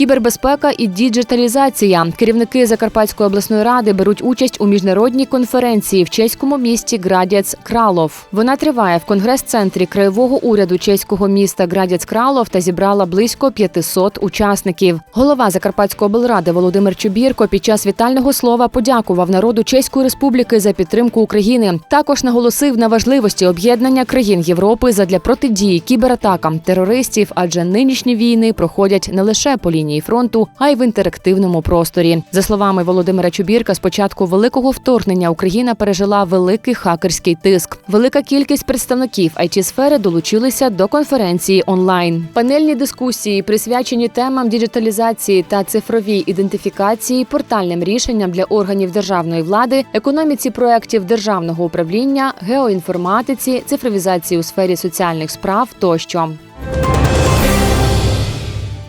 кібербезпека і діджиталізація. Керівники Закарпатської обласної ради беруть участь у міжнародній конференції в чеському місті Градяц Кралов. Вона триває в конгрес-центрі краєвого уряду чеського міста Градяц Кралов та зібрала близько 500 учасників. Голова Закарпатської облради Володимир Чубірко під час вітального слова подякував народу Чеської Республіки за підтримку України. Також наголосив на важливості об'єднання країн Європи задля протидії кібератакам терористів, адже нинішні війни проходять не лише по лінії фронту, а й в інтерактивному просторі. За словами Володимира Чубірка, з початку великого вторгнення Україна пережила великий хакерський тиск. Велика кількість представників it сфери долучилися до конференції онлайн. Панельні дискусії присвячені темам діджиталізації та цифровій ідентифікації, портальним рішенням для органів державної влади, економіці проєктів державного управління, геоінформатиці, цифровізації у сфері соціальних справ тощо.